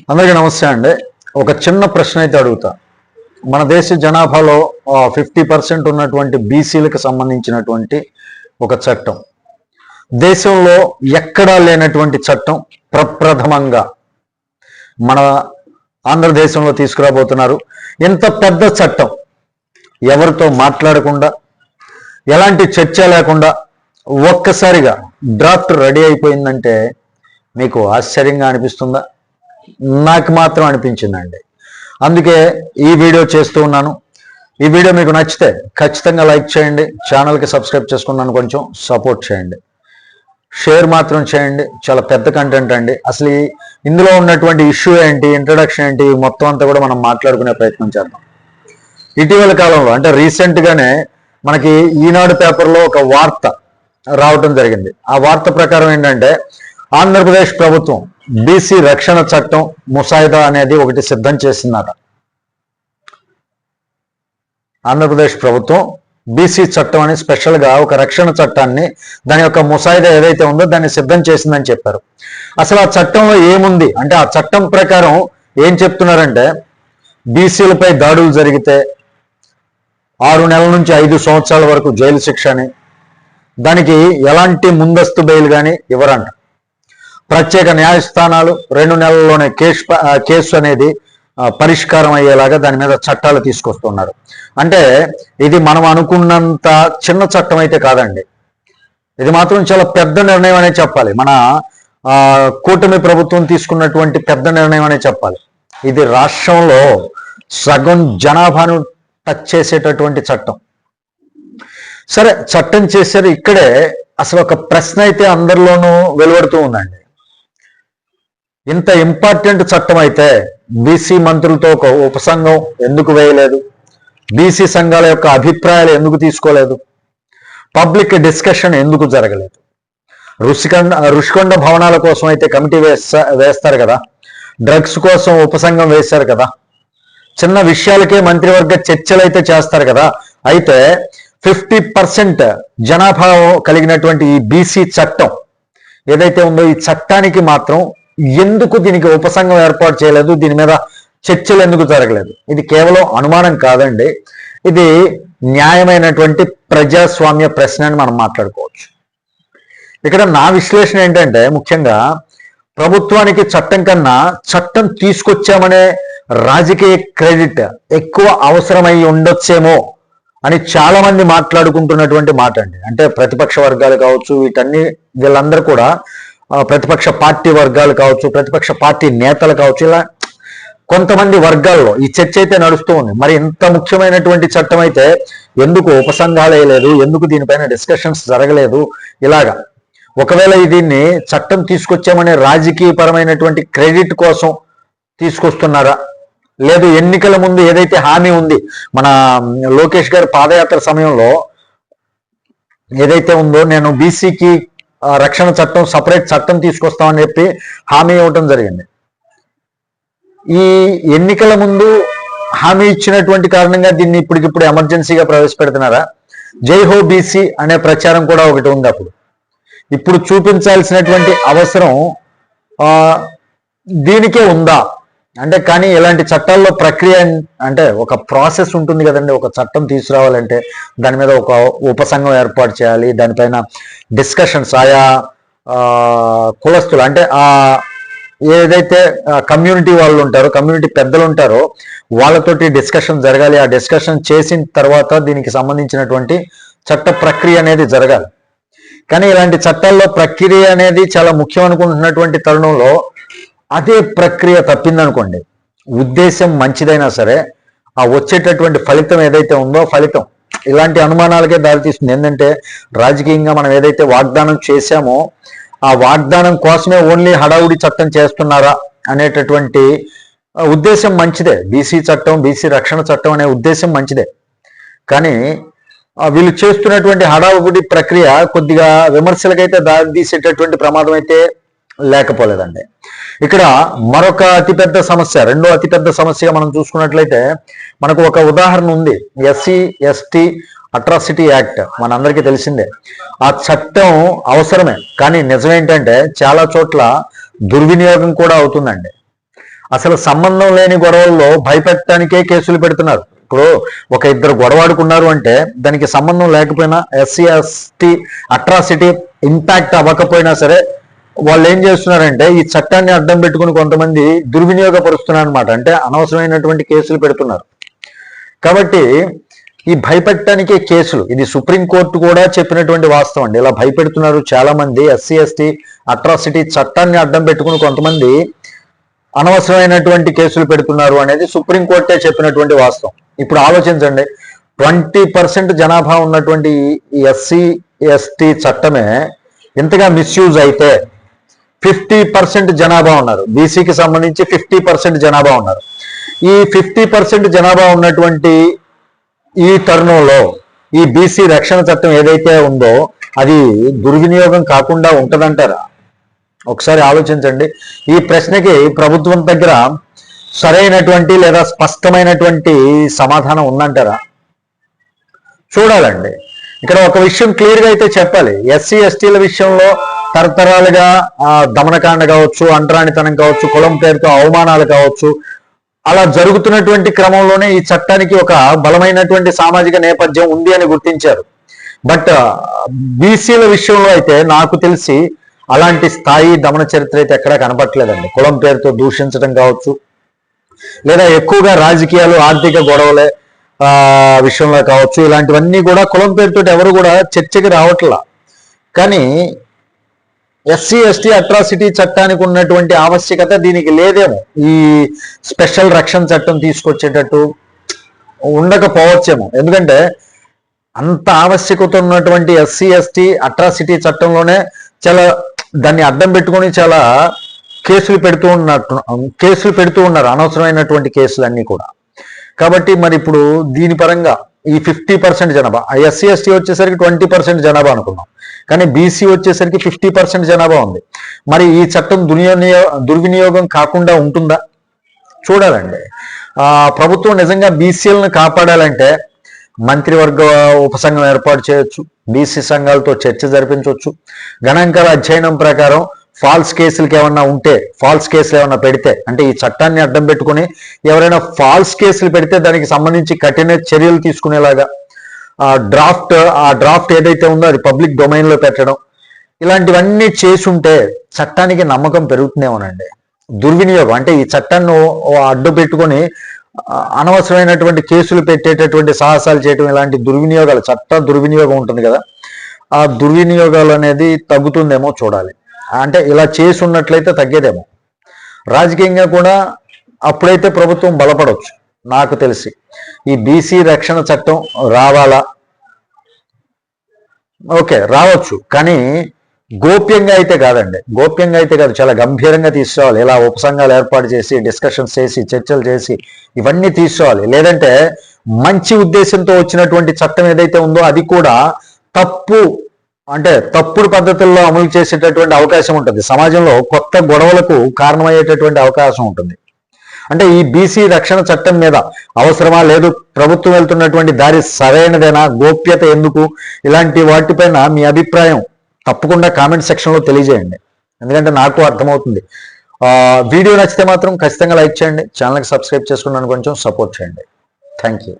అందరికీ నమస్తే అండి. ఒక చిన్న ప్రశ్న అయితే అడుగుతా. మన దేశ జనాభాలో ఫిఫ్టీ పర్సెంట్ ఉన్నటువంటి బీసీలకు సంబంధించినటువంటి ఒక చట్టం. దేశంలో ఎక్కడా లేనటువంటి చట్టం ప్రప్రథమంగా మన ఆంధ్రదేశంలో తీసుకురాబోతున్నారు. ఇంత పెద్ద చట్టం ఎవరితో మాట్లాడకుండా ఎలాంటి చర్చ లేకుండా ఒక్కసారిగా డ్రాఫ్ట్ రెడీ అయిపోయిందంటే మీకు ఆశ్చర్యంగా అనిపిస్తుందా? నాకు మాత్రం అనిపించిందండి. అందుకే ఈ వీడియో చేస్తూ ఉన్నాను. ఈ వీడియో మీకు నచ్చితే ఖచ్చితంగా లైక్ చేయండి ఛానల్కి సబ్స్క్రైబ్ చేసుకున్నాను కొంచెం సపోర్ట్ చేయండి. షేర్ మాత్రం చేయండి చాలా పెద్ద కంటెంట్ అండి. అసలు ఈ- ఇందులో ఉన్నటువంటి ఇష్యూ ఏంటి ఇంట్రడక్షన్ ఏంటి మొత్తం అంతా కూడా మనం మాట్లాడుకునే ప్రయత్నం చేద్దాం. ఇటీవల కాలంలో అంటే రీసెంట్గానే మనకి ఈనాడు పేపర్లో ఒక వార్త రావటం జరిగింది. ఆ వార్త ప్రకారం ఏంటంటే ఆంధ్రప్రదేశ్ ప్రభుత్వం బీసీ రక్షణ చట్టం ముసాయిదా అనేది ఒకటి సిద్ధం చేసిందట. ఆంధ్రప్రదేశ్ ప్రభుత్వం బీసీ చట్టం అని స్పెషల్గా ఒక రక్షణ చట్టాన్ని దాని యొక్క ముసాయిదా ఏదైతే ఉందో దాన్ని సిద్ధం చేసిందని చెప్పారు. అసలు ఆ చట్టంలో ఏముంది? అంటే ఆ చట్టం ప్రకారం ఏం చెప్తున్నారంటే బీసీలపై దాడులు జరిగితే ఆరు నెలల నుంచి ఐదు సంవత్సరాల వరకు జైలు శిక్ష అని దానికి ఎలాంటి ముందస్తు బెయిల్ కానీ ఇవ్వరంట. ప్రత్యేక న్యాయస్థానాలు రెండు నెలల్లోనే కేసు కేసు అనేది పరిష్కారం అయ్యేలాగా దాని మీద చట్టాలు తీసుకొస్తున్నారు. అంటే ఇది మనం అనుకున్నంత చిన్న చట్టం అయితే కాదండి. ఇది మాత్రం చాలా పెద్ద నిర్ణయం అనే చెప్పాలి. మన కూటమి ప్రభుత్వం తీసుకున్నటువంటి పెద్ద నిర్ణయం అనే చెప్పాలి. ఇది రాష్ట్రంలో సగం జనాభాను టచ్ చేసేటటువంటి చట్టం. సరే చట్టం చేశారు ఇక్కడే. అసలు ఒక ప్రశ్న అయితే అందరిలోనూ వెలువడుతూ ఉందండి. ఇంత ఇంపార్టెంట్ చట్టం అయితే బీసీ మంత్రులతో ఒక ఉపసంఘం ఎందుకు వేయలేదు? బీసీ సంఘాల యొక్క అభిప్రాయాలు ఎందుకు తీసుకోలేదు? పబ్లిక్ డిస్కషన్ ఎందుకు జరగలేదు? ఋషికొండ ఋషికొండ భవనాల కోసం అయితే కమిటీ వేస్తా వేస్తారు కదా? డ్రగ్స్ కోసం ఉపసంఘం వేశారు కదా? చిన్న విషయాలకే మంత్రివర్గ చర్చలు అయితే చేస్తారు కదా? అయితే ఫిఫ్టీ పర్సెంట్ జనాభా కలిగినటువంటి ఈ బీసీ చట్టం ఏదైతే ఉందో ఈ చట్టానికి మాత్రం ఎందుకు దీనికి ఉపసంఘం ఏర్పాటు చేయలేదు? దీని మీద చర్చలు ఎందుకు జరగలేదు? ఇది కేవలం అనుమానం కాదండి. ఇది న్యాయమైనటువంటి ప్రజాస్వామ్య ప్రశ్న అని మనం మాట్లాడుకోవచ్చు. ఇక్కడ నా విశ్లేషణ ఏంటంటే ముఖ్యంగా ప్రభుత్వానికి చట్టం కన్నా చట్టం తీసుకొచ్చామనే రాజకీయ క్రెడిట్ ఎక్కువ అవసరమై ఉండొచ్చేమో అని చాలా మంది మాట్లాడుకుంటున్నటువంటి మాట అండి అంటే ప్రతిపక్ష వర్గాలు కావచ్చు వీటన్ని వీళ్ళందరూ కూడా ప్రతిపక్ష పార్టీ వర్గాలు కావచ్చు ప్రతిపక్ష పార్టీ నేతలు కావచ్చు ఇలా కొంతమంది వర్గాల్లో ఈ చర్చ అయితే నడుస్తూ ఉంది. మరి ఇంత ముఖ్యమైనటువంటి చట్టం అయితే ఎందుకు ఉపసంఘాలు వేయలేదు ఎందుకు దీనిపైన డిస్కషన్స్ జరగలేదు? ఇలాగా. ఒకవేళ దీన్ని చట్టం తీసుకొచ్చామనే రాజకీయపరమైనటువంటి క్రెడిట్ కోసం తీసుకొస్తున్నారా? లేదు ఎన్నికల ముందు ఏదైతే హామీ ఉంది మన లోకేష్ గారి పాదయాత్ర సమయంలో ఏదైతే ఉందో నేను బీసీకి రక్షణ చట్టం సపరేట్ చట్టం తీసుకొస్తామని చెప్పి హామీ ఇవ్వటం జరిగింది. ఈ ఎన్నికల ముందు హామీ ఇచ్చినటువంటి కారణంగా దీన్ని ఇప్పటికిప్పుడు ఎమర్జెన్సీగా ప్రవేశపెడుతున్నారా? జై హో బీసీ అనే ప్రచారం కూడా ఒకటి ఉంది అప్పుడు. ఇప్పుడు చూపించాల్సినటువంటి అవసరం ఆ, దీనికే ఉందా? అంటే కానీ ఇలాంటి చట్టాల్లో ప్రక్రియ అంటే ఒక ప్రాసెస్ ఉంటుంది కదండి ఒక చట్టం తీసుకురావాలంటే దాని మీద ఒక ఉపసంఘం ఏర్పాటు చేయాలి దానిపైన డిస్కషన్స్ ఆయా కులస్తులు అంటే ఆ ఏదైతే కమ్యూనిటీ వాళ్ళు ఉంటారో కమ్యూనిటీ పెద్దలు ఉంటారో వాళ్ళతోటి డిస్కషన్ జరగాలి. ఆ డిస్కషన్ చేసిన తర్వాత దీనికి సంబంధించినటువంటి చట్ట ప్రక్రియ అనేది జరగాలి. కానీ ఇలాంటి చట్టాల్లో ప్రక్రియ అనేది చాలా ముఖ్యం అనుకుంటున్నటువంటి తరుణంలో అదే ప్రక్రియ తప్పిందనుకోండి. ఉద్దేశం మంచిదైనా సరే ఆ వచ్చేటటువంటి ఫలితం ఏదైతే ఉందో ఫలితం. ఇలాంటి అనుమానాలకే దారితీస్తుంది. ఏంటంటే రాజకీయంగా మనం ఏదైతే వాగ్దానం చేశామో ఆ వాగ్దానం కోసమే ఓన్లీ హడావుడి చట్టం చేస్తున్నారా అనేటటువంటి ఉద్దేశం మంచిదే. బీసీ చట్టం బీసీ రక్షణ చట్టం అనే ఉద్దేశం మంచిదే. కానీ వీళ్ళు చేస్తున్నటువంటి హడావుడి ప్రక్రియ కొద్దిగా విమర్శలకైతే దారితీసేటటువంటి ప్రమాదం అయితే లేకపోలేదండి. ఇక్కడ మరొక అతిపెద్ద సమస్య రెండో అతిపెద్ద సమస్యగా మనం చూసుకున్నట్లయితే మనకు ఒక ఉదాహరణ ఉంది. ఎస్సీ ఎస్టీ అట్రాసిటీ యాక్ట్ మనందరికీ తెలిసిందే. ఆ చట్టం అవసరమే కానీ నిజం ఏంటంటే చాలా చోట్ల దుర్వినియోగం కూడా అవుతుందండి. అసలు సంబంధం లేని గొడవల్లో భయపెట్టడానికే కేసులు పెడుతున్నారు. ఇప్పుడు ఒక ఇద్దరు గొడవాడుకున్నారు అంటే దానికి సంబంధం లేకపోయినా ఎస్సీ ఎస్టీ అట్రాసిటీ ఇంపాక్ట్ అవ్వకపోయినా సరే వాళ్ళు ఏం చేస్తున్నారంటే ఈ చట్టాన్ని అడ్డం పెట్టుకుని కొంతమంది దుర్వినియోగపరుస్తున్నారు అనమాట అంటే అనవసరమైనటువంటి కేసులు పెడుతున్నారు. కాబట్టి ఈ భయపెట్టడానికే కేసులు. ఇది సుప్రీంకోర్టు కూడా చెప్పినటువంటి వాస్తవం అండి. ఇలా భయపెడుతున్నారు చాలా మంది ఎస్సీ ఎస్టీ అట్రాసిటీ చట్టాన్ని అడ్డం పెట్టుకుని కొంతమంది అనవసరమైనటువంటి కేసులు పెడుతున్నారు అనేది సుప్రీంకోర్టే చెప్పినటువంటి వాస్తవం. ఇప్పుడు ఆలోచించండి ట్వంటీ పర్సెంట్ జనాభా ఉన్నటువంటి ఈ ఎస్సీ ఎస్టీ చట్టమే ఇంతగా మిస్యూజ్ అయితే ఫిఫ్టీ పర్సెంట్ జనాభా ఉన్నారు. బీసీకి సంబంధించి ఫిఫ్టీ పర్సెంట్ జనాభా ఉన్నారు. ఈ ఫిఫ్టీ పర్సెంట్ జనాభా ఉన్నటువంటి ఈ తరుణంలో ఈ బీసీ రక్షణ చట్టం ఏదైతే ఉందో అది దుర్వినియోగం కాకుండా ఉంటదంటారా? ఒకసారి ఆలోచించండి. ఈ ప్రశ్నకి ప్రభుత్వం దగ్గర సరైనటువంటి లేదా స్పష్టమైనటువంటి సమాధానం ఉందంటారా? చూడాలండి. ఇక్కడ ఒక విషయం క్లియర్గా అయితే చెప్పాలి. ఎస్సీ ఎస్టీల విషయంలో తరతరాలుగా ఆ, దమనకాండ కావచ్చు అంటరానితనం కావచ్చు కులం పేరుతో అవమానాలు కావచ్చు అలా జరుగుతున్నటువంటి క్రమంలోనే ఈ చట్టానికి ఒక బలమైనటువంటి సామాజిక నేపథ్యం ఉంది అని గుర్తించారు. బట్ బీసీల విషయంలో అయితే నాకు తెలిసి అలాంటి స్థాయి దమన చరిత్ర అయితే ఎక్కడా కనపట్లేదండి కులం పేరుతో దూషించడం కావచ్చు లేదా ఎక్కువగా రాజకీయాలు ఆర్థిక గొడవలే ఆ, విషయంలో కావచ్చు ఇలాంటివన్నీ కూడా కులం పేరుతో ఎవరు కూడా చర్చకి రావట్లా. కానీ ఎస్సీ ఎస్టీ అట్రాసిటీ చట్టానికి ఉన్నటువంటి ఆవశ్యకత దీనికి లేదేమో. ఈ స్పెషల్ రక్షణ చట్టం తీసుకొచ్చేటట్టు ఉండకపోవచ్చేమో. ఎందుకంటే అంత ఆవశ్యకత ఉన్నటువంటి ఎస్సీ ఎస్టీ అట్రాసిటీ చట్టంలోనే చాలా దాన్ని అడ్డం పెట్టుకొని చాలా కేసులు పెడుతూ ఉన్నట్టు కేసులు పెడుతూ ఉన్నారు అనవసరమైనటువంటి కేసులన్నీ కూడా. కాబట్టి మరి ఇప్పుడు దీని పరంగా ఈ ఫిఫ్టీ పర్సెంట్ జనాభా ఎస్సీ ఎస్టీ వచ్చేసరికి ట్వంటీ పర్సెంట్ జనాభా అనుకున్నాం. కానీ బీసీ వచ్చేసరికి ఫిఫ్టీ పర్సెంట్ జనాభా ఉంది. మరి ఈ చట్టం దుర్వినియో దుర్వినియోగం కాకుండా ఉంటుందా? చూడాలండి. ప్రభుత్వం నిజంగా బీసీలను కాపాడాలంటే మంత్రివర్గ ఉపసంఘం ఏర్పాటు చేయొచ్చు బీసీ సంఘాలతో చర్చ జరిపించవచ్చు గణాంకాల అధ్యయనం ప్రకారం ఫాల్స్ కేసులకి ఏమన్నా ఉంటే ఫాల్స్ కేసులు ఏమన్నా పెడితే అంటే ఈ చట్టాన్ని అడ్డం పెట్టుకుని ఎవరైనా ఫాల్స్ కేసులు పెడితే దానికి సంబంధించి కఠిన చర్యలు తీసుకునేలాగా ఆ డ్రాఫ్ట్ ఆ డ్రాఫ్ట్ ఏదైతే ఉందో అది పబ్లిక్ డొమైన్లో పెట్టడం ఇలాంటివన్నీ చేసుంటే చట్టానికి నమ్మకం పెరుగుతుందేమోనండి. దుర్వినియోగం అంటే ఈ చట్టాన్ని అడ్డు పెట్టుకొని అనవసరమైనటువంటి కేసులు పెట్టేటటువంటి సాహసాలు చేయడం ఇలాంటి దుర్వినియోగాలు చట్ట దుర్వినియోగం ఉంటుంది కదా ఆ దుర్వినియోగాలు అనేది తగ్గుతుందేమో చూడాలి. అంటే ఇలా చేసి ఉన్నట్లయితే తగ్గేదేమో. రాజకీయంగా కూడా అప్పుడైతే ప్రభుత్వం బలపడవచ్చు నాకు తెలిసి. ఈ బీసీ రక్షణ చట్టం రావాలా? ఓకే రావచ్చు. కానీ గోప్యంగా అయితే కాదండి. గోప్యంగా అయితే కాదు చాలా గంభీరంగా తీసుకోవాలి. ఇలా ఉపసంఘాలు ఏర్పాటు చేసి డిస్కషన్స్ చేసి చర్చలు చేసి ఇవన్నీ తీసుకోవాలి. లేదంటే మంచి ఉద్దేశంతో వచ్చినటువంటి చట్టం ఏదైతే ఉందో అది కూడా తప్పు అంటే తప్పుడు పద్ధతుల్లో అమలు చేసేటటువంటి అవకాశం ఉంటుంది. సమాజంలో కొత్త గొడవలకు కారణమయ్యేటటువంటి అవకాశం ఉంటుంది. అంటే ఈ బీసీ రక్షణ చట్టం మీద అవసరమా లేదు ప్రభుత్వం వెళ్తున్నటువంటి దారి సరైనదేనా గోప్యత ఎందుకు? ఇలాంటి వాటిపైన మీ అభిప్రాయం తప్పకుండా కామెంట్ సెక్షన్లో తెలియజేయండి. ఎందుకంటే నాకు అర్థమవుతుంది. వీడియో నచ్చితే మాత్రం ఖచ్చితంగా లైక్ చేయండి. ఛానల్కి సబ్స్క్రైబ్ చేసుకున్నాను కొంచెం సపోర్ట్ చేయండి. Thank you.